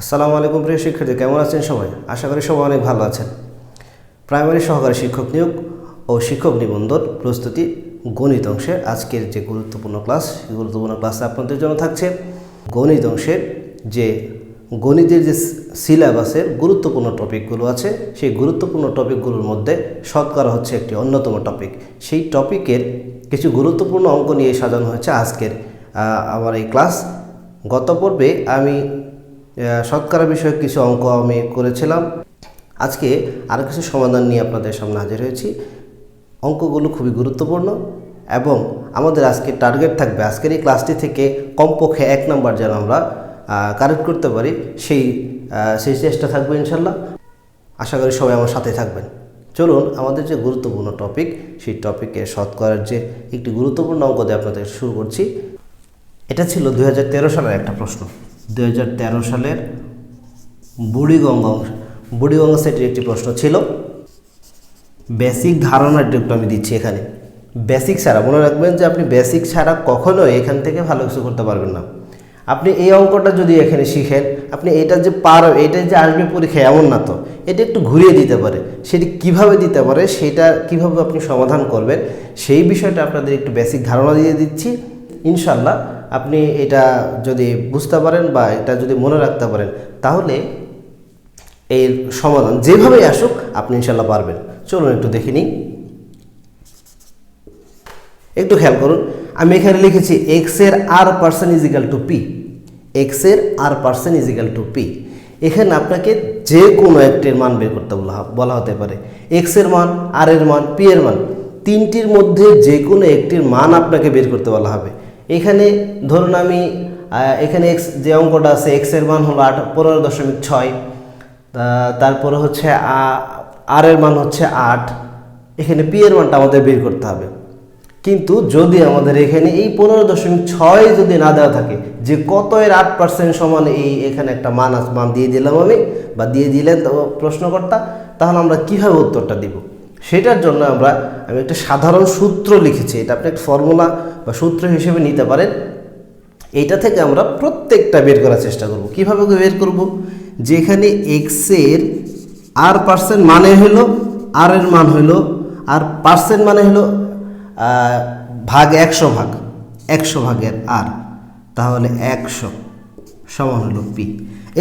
আসসালামু আলাইকুম প্রিয় শিক্ষার্থী, কেমন আছেন সবাই? আশা করি সবাই অনেক ভালো আছেন। প্রাইমারি সহকারী শিক্ষক নিয়োগ ও শিক্ষক নিবন্ধন প্রস্তুতি গণিত অংশের আজকের যে গুরুত্বপূর্ণ ক্লাস, সেই গুরুত্বপূর্ণ ক্লাসে আপনাদের জন্য থাকছে গণিত অংশের যে গণিতের যে সিলেবাসের গুরুত্বপূর্ণ টপিকগুলো আছে, সেই গুরুত্বপূর্ণ টপিকগুলোর মধ্যে শতকরা হচ্ছে একটি অন্যতম টপিক। সেই টপিকের কিছু গুরুত্বপূর্ণ অঙ্ক নিয়ে সাজানো হয়েছে আজকের আমার এই ক্লাস। গত পর্বে আমি শতকরা বিষয়ক কিছু অঙ্ক আমি করেছিলাম। আজকে আরও কিছু সমাধান নিয়ে আপনাদের সামনে হাজির হয়েছি। অঙ্কগুলো খুবই গুরুত্বপূর্ণ এবং আমাদের আজকে টার্গেট থাকবে। আজকের এই ক্লাসটি থেকে কমপক্ষে এক নাম্বার যেন আমরা কারেক্ট করতে পারি, সেই সেই চেষ্টা থাকবে ইনশাল্লাহ। আশা করি সবাই আমার সাথে থাকবেন। চলুন, আমাদের যে গুরুত্বপূর্ণ টপিক সেই টপিকে শতকরার যে একটি গুরুত্বপূর্ণ অঙ্ক দিয়ে আপনাদের শুরু করছি। এটা ছিল দু হাজার তেরো সালের একটা প্রশ্ন। দু হাজার তেরো সালের বুড়িগঙ্গা বুড়িগঙ্গা সেটির একটি প্রশ্ন ছিল বেসিক ধারণাটা একটু আমি দিচ্ছি এখানে। বেসিক ছাড়া, মনে রাখবেন যে আপনি বেসিক ছাড়া কখনোই এখান থেকে ভালো কিছু করতে পারবেন না। আপনি এই অঙ্কটা যদি এখানে শিখেন, আপনি এটা যে পার, এটা যে আসবে পরীক্ষায় এমন না তো। এটা একটু ঘুরিয়ে দিতে পারে। সেটি কীভাবে দিতে পারে, সেটা কীভাবে আপনি সমাধান করবেন, সেই বিষয়টা আপনাদের একটু বেসিক ধারণা দিয়ে দিচ্ছি। ইনশাল্লাহ আপনি এটা যদি বুঝতে পারেন বা এটা যদি মনে রাখতে পারেন, তাহলে এর সমাধান যেভাবেই আসুক আপনি ইনশাল্লাহ পারবেন। চলুন একটু দেখে নিই। একটু খেয়াল করুন, আমি এখানে লিখেছি এক্সের R percent equal to P এক্সের R percent equal to P এখানে আপনাকে যে কোনো একটির মান বের করতে বলা বলা হতে পারে। এক্সের মান আর এর মান পি এর মান, তিনটির মধ্যে যে কোনো একটির মান আপনাকে বের করতে বলা হবে। এখানে ধরুন আমি এখানে এক্স যে অঙ্কটা আছে এক্সের মান হলো আট, পনেরো দশমিক ছয় তারপরে হচ্ছে আর এর মান হচ্ছে আট, এখানে পি এর মানটা আমাদের বের করতে হবে। কিন্তু যদি আমাদের এখানে এই পনেরো দশমিক ছয় যদি না দেওয়া থাকে, যে কত এর আট পার্সেন্ট সমান এই এখানে একটা মান মান দিয়ে দিলাম আমি, বা দিয়ে দিলেন প্রশ্নকর্তা, তাহলে আমরা কীভাবে উত্তরটা দিব? সেটার জন্য আমরা আমি একটা সাধারণ সূত্র লিখেছি। এটা আপনি একটা ফর্মুলা বা সূত্র হিসেবে নিতে পারেন। এইটা থেকে আমরা প্রত্যেকটা বের করার চেষ্টা করব। কীভাবে বের করব? যেখানে এক্সের আর পার্সেন্ট মানে হলো আর এর মান হলো আর পার্সেন্ট মানে হলো ভাগ একশো ভাগ। একশো ভাগের আর তাহলে একশো সমান হলো পি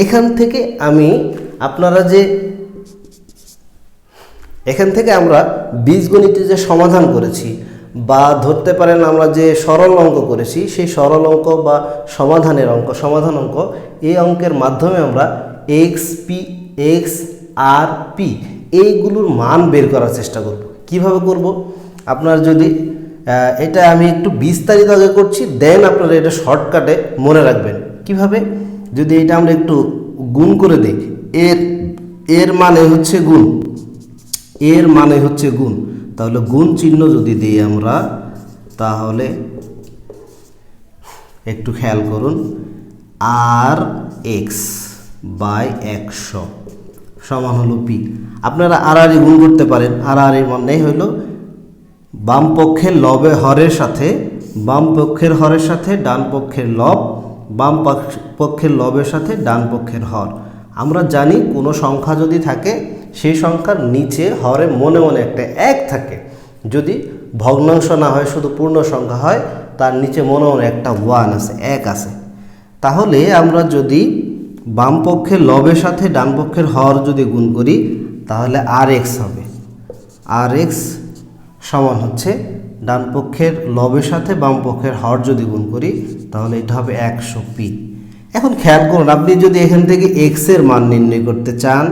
এখান থেকে আমি আপনারা যে এখান থেকে আমরা বীজগণিতের যে সমাধান করেছি বা ধরতে পারেন আমরা যে সরল অঙ্ক করেছি, সেই সরল অঙ্ক বা সমাধানের অঙ্ক, সমাধান অঙ্ক, এই অঙ্কের মাধ্যমে আমরা X P X R P এইগুলোর মান বের করার চেষ্টা করব। কীভাবে করব? আপনার যদি এটা আমি একটু বিস্তারিত আগে করছি, দেন আপনারা এটা শর্টকাটে মনে রাখবেন। কীভাবে? যদি এটা আমরা একটু গুণ করে দিই, এর এর মানে হচ্ছে গুণ। এর মানে হচ্ছে গুণ। তাহলে গুণ চিহ্ন যদি দিই আমরা, তাহলে একটু খেয়াল করুন, আর এক্স বাই একশো সমান হলো পি আপনারা আর আর গুণ করতে পারেন। আর আর এর মানে হলো বাম পক্ষের লবে হরের সাথে, বাম পক্ষের হরের সাথে ডান পক্ষের লব, বাম পক্ষ- পক্ষের লবের সাথে ডান পক্ষের হর। আমরা জানি কোনো সংখ্যা যদি থাকে সেই সংখ্যার নিচে হরে মনে মনে একটা এক থাকে। যদি ভগ্নাংশ না হয়, শুধু পূর্ণ সংখ্যা হয়, তার নিচে মনে মনে একটা ওয়ান আছে, এক আছে। তাহলে আমরা যদি বাম পক্ষের লবের সাথে ডান পক্ষের হর যদি গুণ করি, তাহলে আর এক্স হবে। আর এক্স সমান হচ্ছে ডান পক্ষের লবের সাথে বাম পক্ষের হর যদি গুণ করি, তাহলে এটা হবে একশো পি। এখন খেয়াল করুন, আপনি যদি এখান থেকে এক্সের মান নির্ণয় করতে চান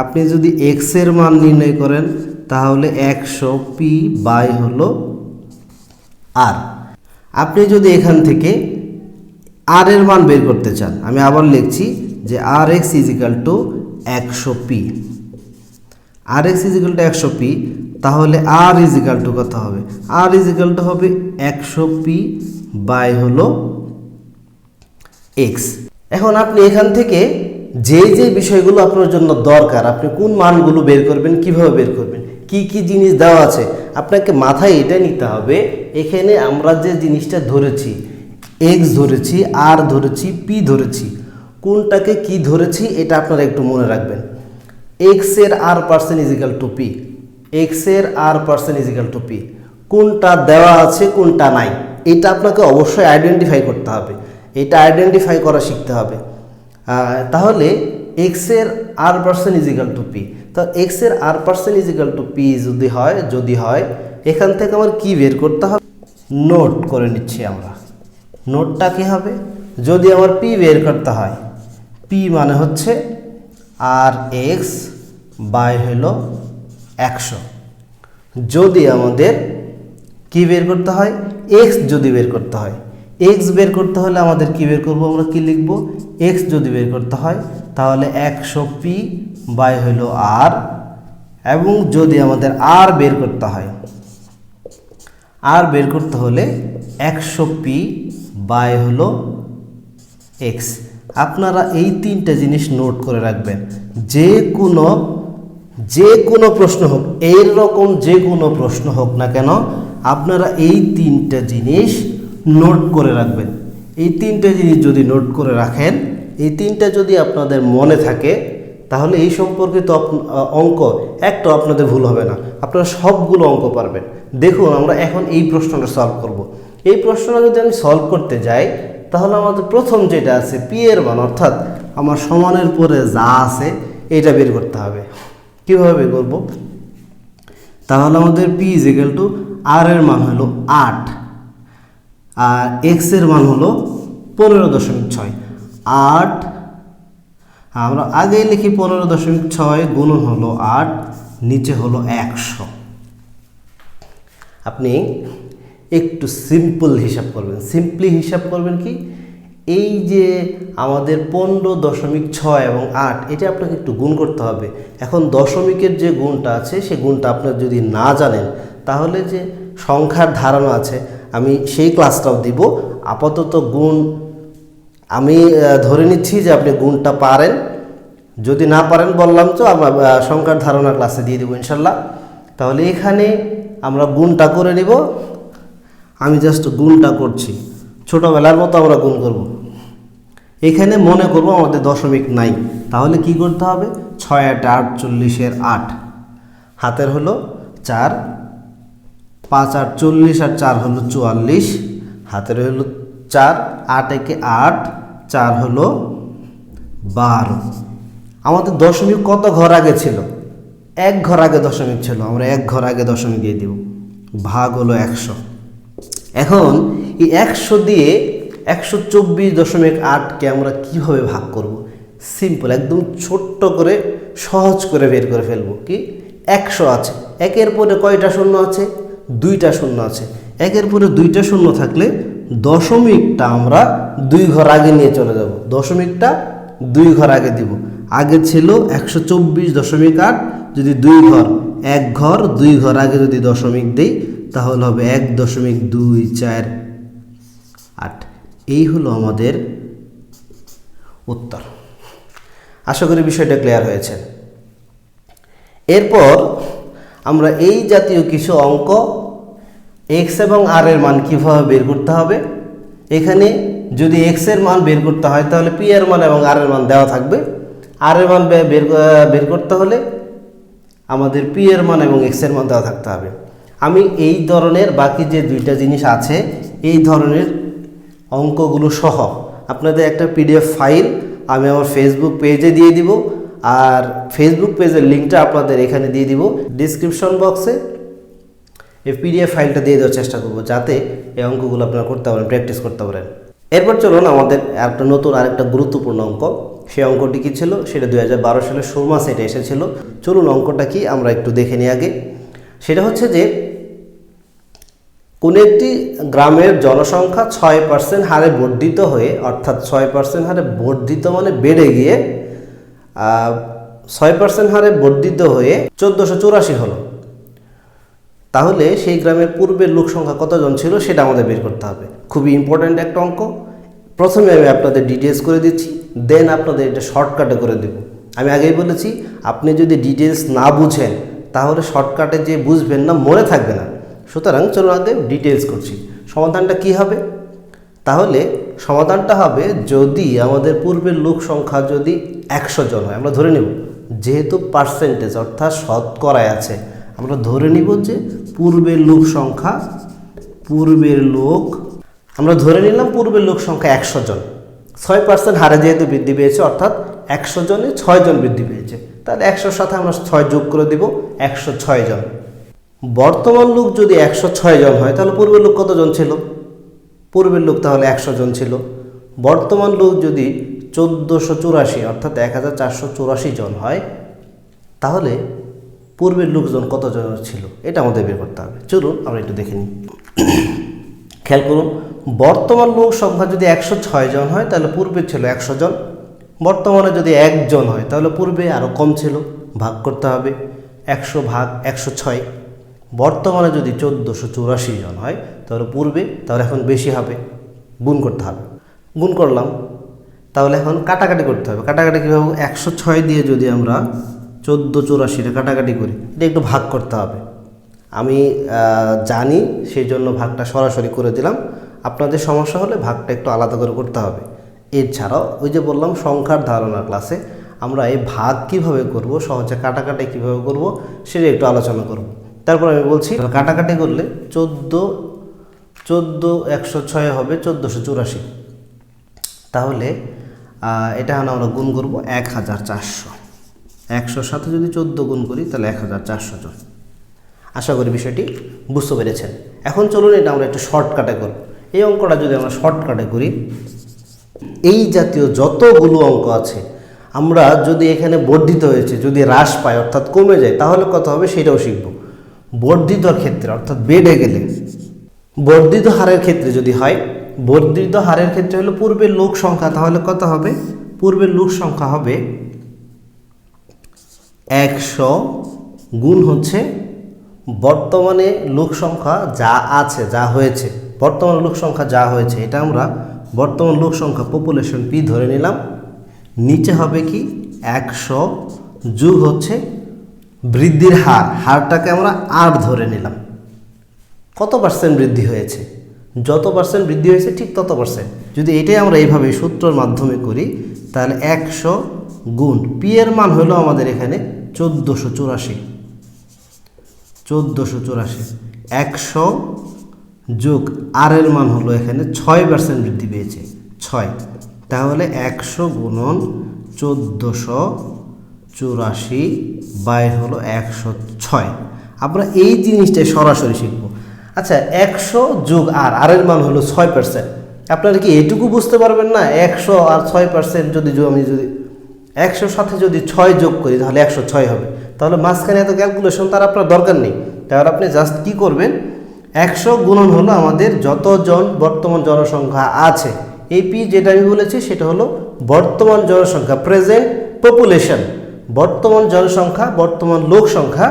আপনি যদি এক্সের মান নির্ণয় করেন, তাহলে একশো পি বাই হলো আর আপনি যদি এখান থেকে আর এর মান বের করতে চান, আমি আবার লিখছি যে আর এক্স ইজিক্যাল টু একশো P R X equal to একশো পি তাহলে আর ইজিক্যাল টু কত হবে? আর ইজিক্যাল টু হবে একশো পি বাই হলো এক্স এখন আপনি এখান থেকে যে যে বিষয়গুলো আপনার জন্য দরকার, আপনি কোন মানগুলো বের করবেন, কীভাবে বের করবেন, কি কি জিনিস দেওয়া আছে, আপনাকে মাথায় এটা নিতে হবে, এখানে আমরা যে জিনিসটা ধরেছি এক্স ধরেছি আর ধরেছি পি ধরেছি, কোনটাকে কি ধরেছি এটা আপনারা একটু মনে রাখবেন। এক্সের R percent equal to P এক্সের R percent equal to P কোনটা দেওয়া আছে, কোনটা নাই, এটা আপনাকে অবশ্যই আইডেন্টিফাই করতে হবে, এটা আইডেন্টিফাই করা শিখতে হবে। তাহলে এক্সের R percent equal to P তো এক্সের R percent equal to P যদি হয় যদি হয়, এখান থেকে আমার কি বের করতে হবে? নোট করে নিচ্ছি আমরা। নোটটা কি হবে? যদি আমার পি বের করতে হয় পি মানে হচ্ছে আর এক্স বাই হলো একশো। যদি আমাদের কি বের করতে হয়? এক্স যদি বের করতে হয় এক্স বের করতে হলে আমাদের কি বের করব? আমরা কি লিখব? এক্স যদি বের করতে হয়, তাহলে একশো পি বাই হলো আর এবং যদি আমাদের আর বের করতে হয় আর বের করতে হলে একশো পি বাই হলো এক্স আপনারা এই তিনটা জিনিস নোট করে রাখবেন। যে কোনো যে কোনো প্রশ্ন হোক এর রকম যে কোনো প্রশ্ন হোক না কেন, আপনারা এই তিনটা জিনিস নোট করে রাখবেন। এই তিনটা জিনিস যদি নোট করে রাখেন, এই তিনটা যদি আপনাদের মনে থাকে, তাহলে এই সম্পর্কিত অঙ্ক একটা আপনাদের ভুল হবে না। আপনারা সবগুলো অঙ্ক পারবেন। দেখুন, আমরা এখন এই প্রশ্নটা সলভ করব। এই প্রশ্নটা যদি আমি সলভ করতে যাই, তাহলে আমাদের প্রথম যেটা আছে পি এর মান, অর্থাৎ আমার সমানের পরে যা আছে এটা বের করতে হবে। কীভাবে করব? তাহলে আমাদের পি ইজ টু আর এর মান হলো আট। আর এক্সের মান হলো পনেরো দশমিক ছয়। আট, আমরা আগেই লিখি পনেরো দশমিক ছয় গুণন হলো আট, নিচে হলো একশো। আপনি একটু সিম্পল হিসাব করবেন। সিম্পলি হিসাব করবেন কি? এই যে আমাদের পনেরো দশমিক ছয় এবং আট, এটা আপনাকে একটু গুণ করতে হবে। এখন দশমিকের যে গুণটা আছে, সে গুণটা আপনার যদি না জানেন, তাহলে যে সংখ্যার ধারণা আছে আমি সেই ক্লাসটাও দিব। আপাতত গুণ, আমি ধরে নিচ্ছি যে আপনি গুণটা পারেন। যদি না পারেন বললাম তো আমরা সংখ্যার ধারণা ক্লাসে দিয়ে দেবো ইনশাল্লাহ। তাহলে এখানে আমরা গুণটা করে নিব। আমি জাস্ট গুণটা করছি। ছোটোবেলার মতো আমরা গুণ করব। এখানে মনে করব আমাদের দশমিক নাই। তাহলে কি করতে হবে? ছয় আট আটচল্লিশের আট। হাতের হলো চার পাঁচ আট চল্লিশ আর চার হলো চুয়াল্লিশ। হাতের হলো চার, আট একে আট, চার হলো বারো। আমাদের দশমিক কত ঘর আগে ছিল? এক ঘর আগে দশমিক ছিল, আমরা এক ঘর আগে দশমিক দিয়ে দিব। ভাগ হলো একশো। এখন এই একশো দিয়ে একশো চব্বিশ দশমিক আটকে আমরা কীভাবে ভাগ করব? সিম্পল, একদম ছোট্ট করে, সহজ করে বের করে ফেলব। কি? একশো আছে। একের পরে কয়টা শূন্য আছে? দুইটা শূন্য আছে। একের পরে দুইটা শূন্য থাকলে দশমিকটা আমরা দুই ঘর আগে নিয়ে চলে যাব। দশমিকটা দুই ঘর আগে দিব। আগে ছিল একশো চব্বিশ দশমিক আট, যদি দুই ঘর এক ঘর, দুই ঘর আগে যদি দশমিক দেই, তাহলে হবে এক দশমিক দুই চার আট। এই হলো আমাদের উত্তর। আশা করি বিষয়টা ক্লিয়ার হয়েছে। এরপর আমরা এই জাতীয় কিছু অঙ্ক এক্স এবং আর এর মান কীভাবে বের করতে হবে? এখানে যদি এক্সের মান বের করতে হয়, তাহলে পি এর মান এবং আর এর মান দেওয়া থাকবে। আর এর মান বের বের করতে হলে আমাদের পি এর মান এবং এক্সের মান দেওয়া থাকতে হবে। আমি এই ধরনের বাকি যে দুইটা জিনিস আছে, এই ধরনের অঙ্কগুলো সহ আপনাদের একটা পিডিএফ ফাইল আমি আমার ফেসবুক পেজে দিয়ে দিব। আর ফেসবুক পেজের লিঙ্কটা আপনাদের এখানে দিয়ে দিব। ডিসক্রিপশন বক্সে এই পিডিএফ ফাইলটা দিয়ে দেওয়ার চেষ্টা করব যাতে এই অঙ্কগুলো আপনারা করতে পারেন প্র্যাকটিস করতে পারেন। এরপর চলুন আমাদের একটা নতুন, আরেকটা গুরুত্বপূর্ণ অঙ্ক। সেই অঙ্কটি কী ছিল? সেটা দুই হাজার বারো সালের ষোলো মাসে এটা এসেছিল। চলুন অঙ্কটা কি আমরা একটু দেখে নিই আগে। সেটা হচ্ছে যে, কোনো একটি গ্রামের জনসংখ্যা ছয় পার্সেন্ট হারে বর্ধিত হয়ে, অর্থাৎ ছয় পার্সেন্ট হারে বর্ধিত মানে বেড়ে গিয়ে ছয় পার্সেন্ট হারে বর্ধিত হয়ে চোদ্দোশো চুরাশি হলো। তাহলে সেই গ্রামের পূর্বের লোক সংখ্যা কতজন ছিল সেটা আমাদের বের করতে হবে। খুবই ইম্পর্ট্যান্ট একটা অঙ্ক। প্রথমে আমি আপনাদের ডিটেলস করে দিচ্ছি দেন আপনাদের এটা শর্টকাটে করে দেব। আমি আগেই বলেছি, আপনি যদি ডিটেলস না বুঝেন, তাহলে শর্টকাটে যে বুঝবেন না, মনে থাকবে না। সুতরাং চলুন আগে ডিটেলস করছি। সমাধানটা কি হবে? তাহলে সমাধানটা হবে যদি আমাদের পূর্বের লোক সংখ্যা যদি একশো জন হয়, আমরা ধরে নেব, যেহেতু পার্সেন্টেজ অর্থাৎ শতকরায় আছে, আমরা ধরে নিব যে পূর্বের লোক সংখ্যা, পূর্বের লোক, আমরা ধরে নিলাম পূর্বের লোক সংখ্যা একশো জন। ছয় পার্সেন্ট হারে যেহেতু বৃদ্ধি পেয়েছে, অর্থাৎ একশো জনে ছয় জন বৃদ্ধি পেয়েছে, তাহলে একশোর সাথে আমরা ছয় যোগ করে দিব একশো ছয় জন। বর্তমান লোক যদি একশো ছয় জন হয়, তাহলে পূর্বের লোক কতজন ছিল? পূর্বের লোক তাহলে একশো জন ছিল। বর্তমান লোক যদি চোদ্দোশো চুরাশি, অর্থাৎ এক হাজার চারশো চুরাশি জন হয়, তাহলে পূর্বের লোকজন কতজন ছিল? এটা আমাদের বের করতে হবে। চলুন, আমরা একটু দেখে নিই। খেয়াল করুন, বর্তমান লোক সংখ্যা যদি একশো ছয় জন হয়, তাহলে পূর্বে ছিল একশো জন। বর্তমানে যদি একজন হয়, তাহলে পূর্বে আরও কম ছিল। ভাগ করতে হবে। একশো ভাগ একশো ছয়। বর্তমানে যদি চোদ্দোশো চুরাশি জন হয়, তাহলে পূর্বে, তাহলে এখন বেশি হবে। গুণ করতে হবে। গুণ করলাম। তাহলে এখন কাটাকাটি করতে হবে। কাটাকাটি কীভাবে একশো ছয় দিয়ে যদি আমরা চোদ্দ চুরাশিটা কাটাকাটি করি, এটা একটু ভাগ করতে হবে। আমি জানি সেই জন্য ভাগটা সরাসরি করে দিলাম। আপনাদের সমস্যা হলে ভাগটা একটু আলাদা করে করতে হবে। এছাড়াও, ওই যে বললাম, সংখ্যার ধারণা ক্লাসে আমরা এই ভাগ কীভাবে করব, সহজে কাটাকাটি কীভাবে করব, সেটা একটু আলোচনা করব। তারপর আমি বলছি কাটাকাটি করলে চোদ্দ চোদ্দ একশো ছয় হবে চোদ্দোশো চুরাশি। তাহলে এটা এখন আমরা গুণ করব এক হাজার চারশো। একশোর সাথে যদি চোদ্দ গুণ করি, তাহলে এক হাজার চারশো জন। আশা করি বিষয়টি বুঝতে পেরেছেন। এখন চলুন এটা আমরা একটু শর্টকাটে করব। এই অঙ্কটা যদি আমরা শর্টকাটে করি, এই জাতীয় যতগুলো অঙ্ক আছে, আমরা যদি এখানে বর্ধিত হয়েছে, যদি হ্রাস পায় অর্থাৎ কমে যায়, তাহলে কত হবে? সেটাও শিখব। বর্ধিতর ক্ষেত্রে, অর্থাৎ বেড়ে গেলে, বর্ধিত হারের ক্ষেত্রে যদি হয়, বর্ধিত হারের ক্ষেত্রে হলো পূর্বের লোক সংখ্যা, তাহলে কত হবে? পূর্বের লোক সংখ্যা হবে একশো গুণ হচ্ছে বর্তমানে লোক সংখ্যা যা আছে, যা হয়েছে। বর্তমান লোক সংখ্যা যা হয়েছে, এটা আমরা বর্তমান লোক সংখ্যা পপুলেশন পি ধরে নিলাম। নিচে হবে কি? একশো যুগ হচ্ছে বৃদ্ধির হার, হারটাকে আমরা আর ধরে নিলাম। কত পার্সেন্ট বৃদ্ধি হয়েছে? যত পার্সেন্ট বৃদ্ধি হয়েছে, ঠিক তত পার্সেন্ট যদি এটাই আমরা এইভাবে সূত্রের মাধ্যমে করি, তাহলে একশো গুণ পি এর মান হলো আমাদের এখানে চোদ্দোশো চুরাশি। চোদ্দোশো চুরাশি। একশো যোগ আর এর মান হলো এখানে ছয় পার্সেন্ট বৃদ্ধি পেয়েছে। ছয়। তাহলে একশো গুণন চোদ্দোশো চুরাশি বাই হলো একশো ছয়। আমরা এই জিনিসটাই সরাসরি শিখব। আচ্ছা একশো যোগ আর আর এর মান হলো ছয় পার্সেন্ট আপনারা কি এটুকু বুঝতে পারবেন না? একশো আর ছয় পার্সেন্ট যদি আমি যদি একশোর সাথে যদি ছয় যোগ করি, তাহলে একশো ছয় হবে। তাহলে মাঝখানে এত ক্যালকুলেশন তার আপনার দরকার নেই। তাহলে আপনি জাস্ট কি করবেন? একশো গুণন হলো আমাদের যতজন বর্তমান জনসংখ্যা আছে। এই পি যেটা আমি বলেছি, সেটা হলো বর্তমান জনসংখ্যা প্রেজেন্ট পপুলেশন বর্তমান জনসংখ্যা বর্তমান লোক সংখ্যা,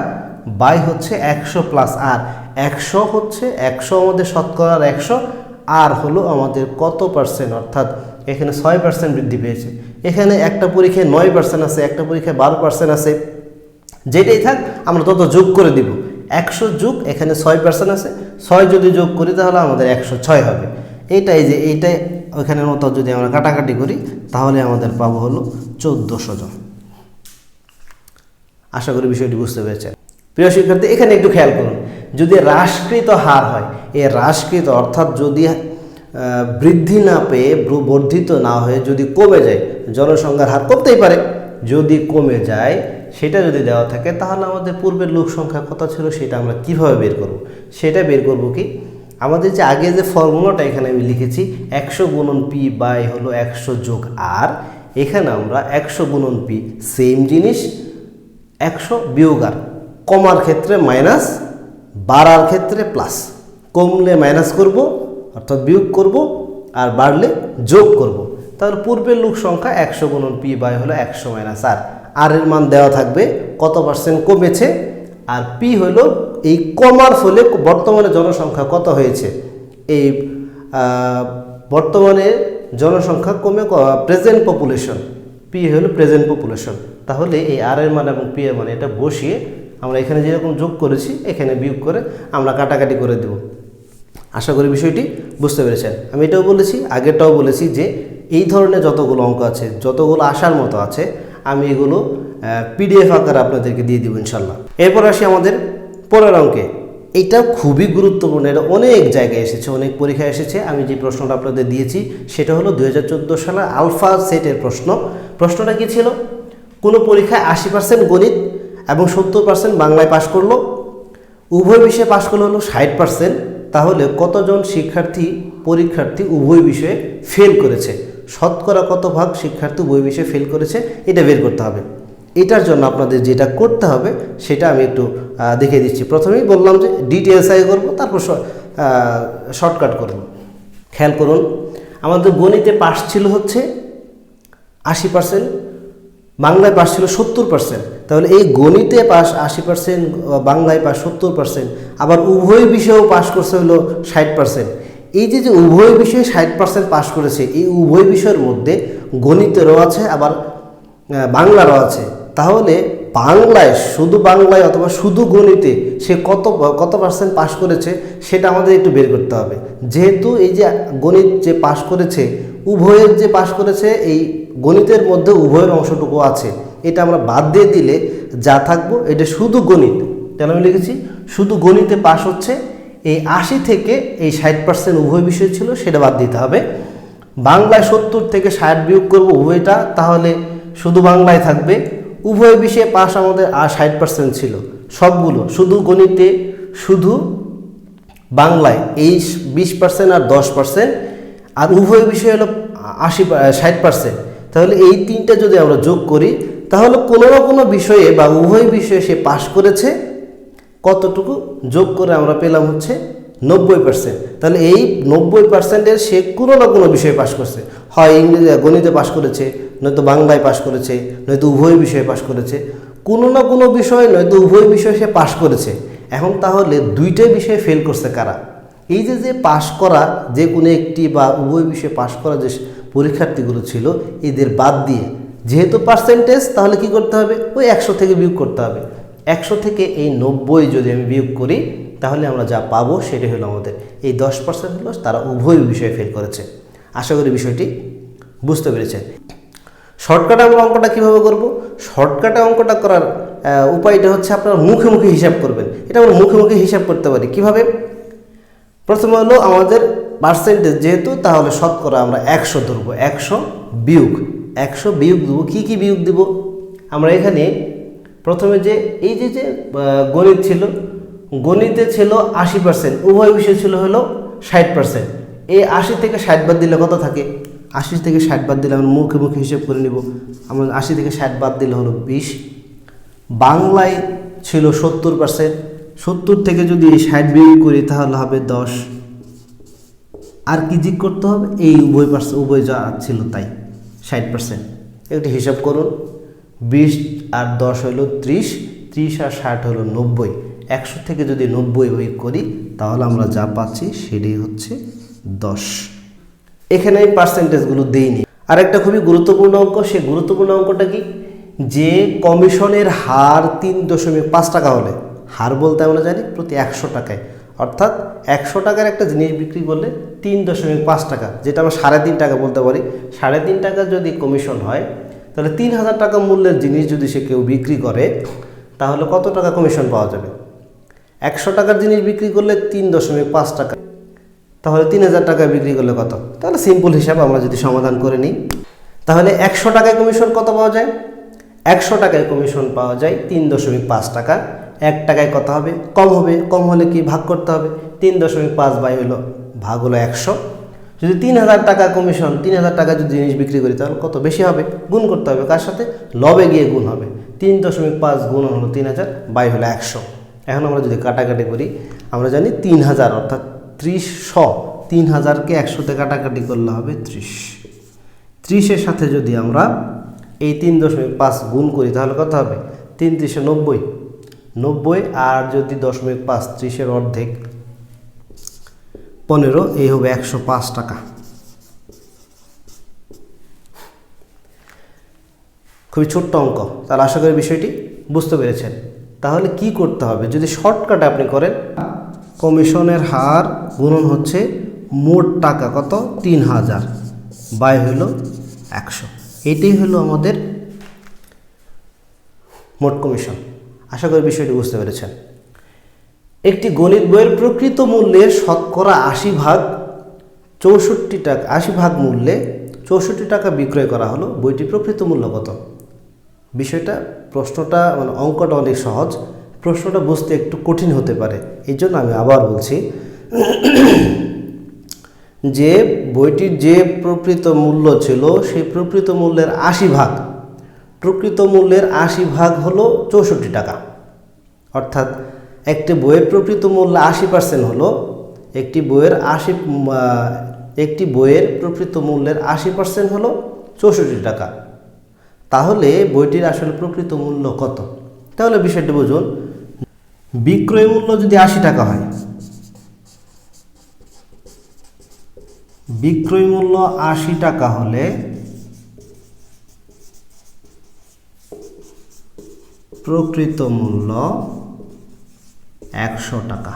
বাই হচ্ছে একশো প্লাস আর একশো হচ্ছে একশো আমাদের শতকরার একশো আর হলো আমাদের কত পার্সেন্ট অর্থাৎ এখানে ছয় পার্সেন্ট বৃদ্ধি পেয়েছে। এখানে একটা পরীক্ষায় নয় পার্সেন্ট আছে, একটা পরীক্ষায় বারো পার্সেন্ট আছে। যেটাই থাক, আমরা তত যোগ করে দিব। একশো যোগ, এখানে ছয় পার্সেন্ট আছে। ছয় যদি যোগ করি, তাহলে আমাদের একশো ছয় হবে। এইটাই যে, এইটাই ওইখানের মতো যদি আমরা কাটাকাটি করি, তাহলে আমাদের পাবো হলো চোদ্দোশো জন। আশা করি বিষয়টি বুঝতে পেরেছেন। প্রিয় শিক্ষার্থী, এখানে একটু খেয়াল করুন, যদি হ্রাসকৃত হার হয়, এ হ্রাসকৃত অর্থাৎ যদি বৃদ্ধি না পেয়ে ব্র- বর্ধিত না হয়ে যদি কমে যায়, জনসংখ্যার হার কমতেই পারে। যদি কমে যায়, সেটা যদি দেওয়া থাকে, তাহলে আমাদের পূর্বের লোক সংখ্যা কত ছিল সেটা আমরা কীভাবে বের করব? সেটা বের করব কি? আমাদের যে আগে যে ফর্মুলাটা এখানে আমি লিখেছি, একশো গুণন পি বাই হলো একশো যোগ আর, এখানে আমরা একশো গুণন পি সেম জিনিস একশো বিয়োগ আর। কমার ক্ষেত্রে মাইনাস, বাড়ার ক্ষেত্রে প্লাস কমলে মাইনাস করব, অর্থাৎ বিয়োগ করব, আর বাড়লে যোগ করব। তাহলে পূর্বের লোক সংখ্যা একশো গুণন পি বাই হলো একশো মাইনাস আর আর এর মান দেওয়া থাকবে, কত পার্সেন্ট কমেছে, আর পি হলো এই কমার ফলে বর্তমানে জনসংখ্যা কত হয়েছে। এই বর্তমানে জনসংখ্যা কমে প্রেজেন্ট পপুলেশন পি হলো প্রেজেন্ট পপুলেশন তাহলে এই আর এর মান এবং পি এর মান এটা বসিয়ে আমরা এখানে যেরকম যোগ করেছি, এখানে বিয়োগ করে আমরা কাটাকাটি করে দেব। আশা করি বিষয়টি বুঝতে পেরেছেন। আমি এটাও বলেছি, আগেরটাও বলেছি যে এই ধরনের যতগুলো অঙ্ক আছে, যতগুলো আসার মতো আছে, আমি এগুলো পিডিএফ আকারে আপনাদেরকে দিয়ে দিব ইনশাল্লাহ এরপর আসি আমাদের পরের অঙ্কে। এটা খুবই গুরুত্বপূর্ণ, এটা অনেক জায়গায় এসেছে, অনেক পরীক্ষায় এসেছে। আমি যে প্রশ্নটা আপনাদের দিয়েছি, সেটা হলো দু সালের আলফা সেটের প্রশ্ন। প্রশ্নটা কি ছিল? কোনো পরীক্ষায় আশি পার্সেন্ট গণিত এবং সত্তর পার্সেন্ট বাংলায় পাশ করল। উভয় বিষয়ে পাশ করল হলো ষাট পার্সেন্ট তাহলে কতজন শিক্ষার্থী, পরীক্ষার্থী উভয় বিষয়ে ফেল করেছে? শতকরা কত ভাগ শিক্ষার্থী উভয় বিষয়ে ফেল করেছে? এটা বের করতে হবে। এটার জন্য আপনাদের যেটা করতে হবে, সেটা আমি একটু দেখিয়ে দিচ্ছি। প্রথমেই বললাম যে ডিটেলস আগে করব, তারপর শর্টকাট করব। খেয়াল করুন, আমাদের গণিতে পাশ ছিল হচ্ছে আশি পার্সেন্ট বাংলায় পাস ছিল সত্তর পার্সেন্ট তাহলে এই গণিতে পাস আশি পার্সেন্ট বাংলায় পাস সত্তর পার্সেন্ট আবার উভয় বিষয়েও পাস করছে হলো ষাট পার্সেন্ট এই যে যে উভয় বিষয়ে ষাট পার্সেন্ট পাস করেছে, এই উভয় বিষয়ের মধ্যে গণিতেরও আছে, আবার বাংলারও আছে। তাহলে বাংলায়, শুধু বাংলায় অথবা শুধু গণিতে সে কত কত পার্সেন্ট পাস করেছে, সেটা আমাদের একটু বের করতে হবে। যেহেতু এই যে গণিত যে পাস করেছে, উভয়ের যে পাস করেছে, এই গণিতের মধ্যে উভয়ের অংশটুকু আছে। এটা আমরা বাদ দিয়ে দিলে যা থাকব, এটা শুধু গণিত। কেন আমি লিখেছি? শুধু গণিতে পাস হচ্ছে, এই আশি থেকে এই ষাট পার্সেন্ট উভয় বিষয় ছিল, সেটা বাদ দিতে হবে। বাংলায় সত্তর থেকে ষাট বিয়োগ করব উভয়টা, তাহলে শুধু বাংলায় থাকবে উভয় বিষয়ে পাস আমাদের আর ষাট পার্সেন্ট ছিল। সবগুলো, শুধু গণিতে, শুধু বাংলায়, এই বিশ পার্সেন্ট আর দশ পার্সেন্ট আর উভয় বিষয় হলো আশি, ষাট পার্সেন্ট তাহলে এই তিনটা যদি আমরা যোগ করি, তাহলে কোনো না কোনো বিষয়ে বা উভয় বিষয়ে সে পাশ করেছে, কতটুকু যোগ করে আমরা পেলাম হচ্ছে নব্বই পার্সেন্ট তাহলে এই নব্বই পার্সেন্টের সে কোনো না কোনো বিষয়ে পাশ করছে। হয় ইংরেজি, গণিতে পাশ করেছে নয়তো বাংলায় পাশ করেছে, নয়তো উভয় বিষয়ে পাশ করেছে। কোনো না কোনো বিষয় নয়তো উভয় বিষয়ে সে পাশ করেছে। এখন তাহলে দুইটাই বিষয়ে ফেল করছে কারা? এই যে যে পাশ করা, যে কোনো একটি বা উভয় বিষয়ে পাশ করা যে পরীক্ষার্থীগুলো ছিল, এদের বাদ দিয়ে যেহেতু পার্সেন্টেজ তাহলে কি করতে হবে? ওই একশো থেকে বিয়োগ করতে হবে। একশো থেকে এই নব্বই যদি আমি বিয়োগ করি, তাহলে আমরা যা পাবো সেটাই হলো আমাদের। এই দশ পার্সেন্ট হলো তারা উভয় বিষয়ে ফেল করেছে। আশা করি বিষয়টি বুঝতে পেরেছেন। শর্টকাটে আমরা অঙ্কটা কীভাবে করব? শর্টকাটে অঙ্কটা করার উপায়টা হচ্ছে আপনারা মুখে মুখে হিসাব করবেন। এটা আমরা মুখে মুখে হিসাব করতে পারি। কীভাবে? প্রথমে হলো আমাদের পার্সেন্টেজ যেহেতু, তাহলে শতকরা আমরা একশো ধরবো। একশো বিয়োগ। একশো বিয়োগ দেবো কী কী বিয়োগ দেবো? আমরা এখানে প্রথমে যে, এই যে যে গণিত ছিল, গণিতে ছিল আশি পার্সেন্ট উভয় বিষয় ছিল হলো ষাট পার্সেন্ট এই আশি থেকে ষাট বাদ দিলে কত থাকে? আশি থেকে ষাট বাদ দিলে আমরা মুখে মুখে হিসেব করে নিব। আমরা আশি থেকে ষাট বাদ দিলে হলো বিশ। বাংলায় ছিল সত্তর পার্সেন্ট সত্তর থেকে যদি ষাট বিয়োগ করি তাহলে হবে দশ। আর কি জিগ করতে হবে? এই উভয় পার্সেন্ট উভয় যা ছিল তাই, ষাট পার্সেন্ট একটু হিসাব করুন। বিশ আর দশ হলো ত্রিশ ত্রিশ আর ষাট হলো নব্বই। একশো থেকে যদি নব্বই বিয়োগ করি তাহলে আমরা যা পাচ্ছি সেটাই হচ্ছে দশ। এখানে আমি পার্সেন্টেজগুলো দেইনি। আর একটা খুবই গুরুত্বপূর্ণ অঙ্ক সে গুরুত্বপূর্ণ অঙ্কটা কি? যে কমিশনের হার তিন দশমিক পাঁচ টাকা হলে, হার বলতে আমরা জানি প্রতি একশো টাকায়। অর্থাৎ একশো টাকার একটা জিনিস বিক্রি করলে তিন দশমিক পাঁচ টাকা, যেটা আমরা সাড়ে তিন টাকা বলতে পারি। সাড়ে তিন টাকা যদি কমিশন হয়, তাহলে তিন হাজার টাকা মূল্যের জিনিস যদি সে কেউ বিক্রি করে, তাহলে কত টাকা কমিশন পাওয়া যাবে? একশো টাকার জিনিস বিক্রি করলে তিন দশমিক পাঁচ টাকা। তাহলে তিন হাজার টাকায় বিক্রি করলে কত? তাহলে সিম্পল হিসাবে আমরা যদি সমাধান করে নিই, তাহলে একশো টাকায় কমিশন কত পাওয়া যায়? একশো টাকায় কমিশন পাওয়া যায় তিন দশমিক পাঁচ টাকা। এক টাকায় কত হবে? কম হবে। কম হলে কি ভাগ করতে হবে? তিন দশমিক পাঁচ বাই হলো ভাগ হলো একশো। যদি তিন হাজার টাকা কমিশন তিন হাজার টাকা যদি জিনিস বিক্রি করি, তাহলে কত বেশি হবে? গুণ করতে হবে। কার সাথে? লবে গিয়ে গুণ হবে। তিন দশমিক পাঁচ গুণ হলো তিন হাজার বাই হলো একশো। এখন আমরা যদি কাটাকাটি করি, আমরা জানি তিন হাজার, অর্থাৎ ত্রিশ, শ, তিন হাজারকে একশোতে কাটাকাটি করলে হবে ত্রিশ। ত্রিশের সাথে যদি আমরা এই তিন দশমিক পাঁচ গুণ করি, তাহলে কত হবে? তিন ত্রিশে নব্বই। নব্বই আর যদি দশমিক পাঁচ ত্রিশের অর্ধেক, পনেরো, এই হবে একশো পাঁচ টাকা। খুবই ছোট্ট অঙ্ক, তাহলে আশা করি বিষয়টি বুঝতে পেরেছেন। তাহলে কি করতে হবে? যদি শর্টকাটে আপনি করেন কমিশনের হার গুণন হচ্ছে মোট টাকা কত? তিন হাজার। বাই হইল একশো। এটাই হলো আমাদের মোট কমিশন। আশা করি বিষয়টি বুঝতে পেরেছেন। একটি গণিত বইয়ের প্রকৃত মূল্যের শতকরা আশি ভাগ, চৌষট্টি টাকা, আশি ভাগ মূল্যে চৌষট্টি টাকা বিক্রয় করা হলো। বইটির প্রকৃত মূল্য কত? বিষয়টা, প্রশ্নটা মানে অঙ্কটা অনেক সহজ। প্রশ্নটা বুঝতে একটু কঠিন হতে পারে। এই জন্য আমি আবার বলছি যে বইটির যে প্রকৃত মূল্য ছিল, সেই প্রকৃত মূল্যের আশি ভাগ, প্রকৃত মূল্যের আশি ভাগ হলো চৌষট্টি টাকা। অর্থাৎ একটি বইয়ের প্রকৃত মূল্য আশি পার্সেন্ট হলো, একটি বইয়ের আশি একটি বইয়ের প্রকৃত মূল্যের আশি পার্সেন্ট হলো চৌষট্টি টাকা। তাহলে বইটির আসলে প্রকৃত মূল্য কত? তাহলে বিষয়টি বুঝুন। বিক্রয় মূল্য যদি আশি টাকা হয়, বিক্রয় মূল্য আশি টাকা হলে প্রকৃত মূল্য একশো টাকা।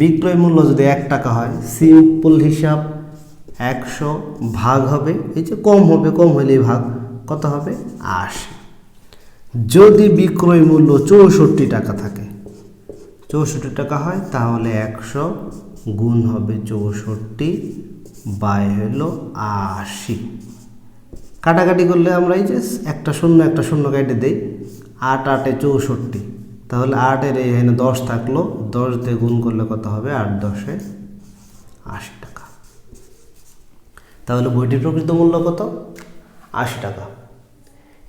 বিক্রয় মূল্য যদি এক টাকা হয় সিম্পল হিসাব একশো ভাগ হবে, এই যে কম হবে, কম হলেই ভাগ, কত হবে? আশি। যদি বিক্রয় মূল্য চৌষট্টি টাকা থাকে, চৌষট্টি টাকা হয়, তাহলে একশো গুণ হবে চৌষট্টি বাই হলো আশি। কাটাকাটি করলে আমরা এই যে একটা শূন্য একটা শূন্য কেটে দিই, আট আটে চৌষট্টি। তাহলে আটের এখানে দশ থাকল দশ দিয়ে গুণ করলে কত হবে? আট দশে আশি টাকা। তাহলে বইটির প্রকৃত মূল্য কত? আশি টাকা।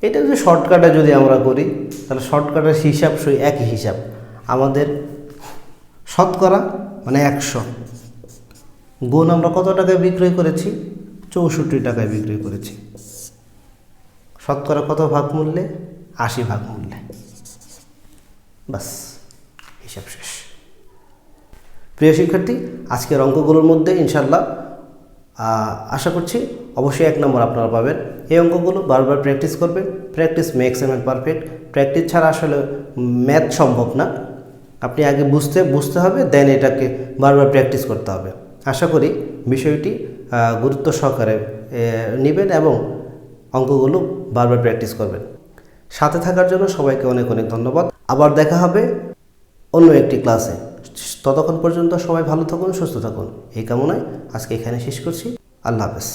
এটা যদি শর্টকাটে যদি আমরা করি, তাহলে শর্টকাটের হিসাব সই একই হিসাব। আমাদের শতকরা মানে একশো। গুণ আমরা কত টাকায় বিক্রয় করেছি? চৌষট্টি টাকায় বিক্রয় করেছি। শতকরা কত ভাগ মূল্যে? আশি ভাগ মূল্যে। বাস হিসাব শেষ। প্রিয় শিক্ষার্থী, আজকের অঙ্কগুলোর মধ্যে ইনশাল্লাহ আশা করছি অবশ্যই এক নম্বর আপনারা পাবেন। এই অঙ্কগুলো বারবার প্র্যাকটিস করবেন practice makes man perfect practice ছাড়া আসলে ম্যাথ সম্ভব না। আপনি আগে বুঝতে বুঝতে হবে দেন এটাকে বারবার প্র্যাকটিস করতে হবে। আশা করি বিষয়টি গুরুত্ব সহকারে নেবেন এবং অঙ্কগুলো বারবার প্র্যাকটিস করবেন। সাথে থাকার জন্য সবাইকে অনেক অনেক ধন্যবাদ। আবার দেখা হবে অন্য একটি ক্লাসে ততক্ষণ পর্যন্ত সবাই ভালো থাকুন, সুস্থ থাকুন। এই কামনায় আজকে এখানে শেষ করছি। আল্লাহ হাফেজ।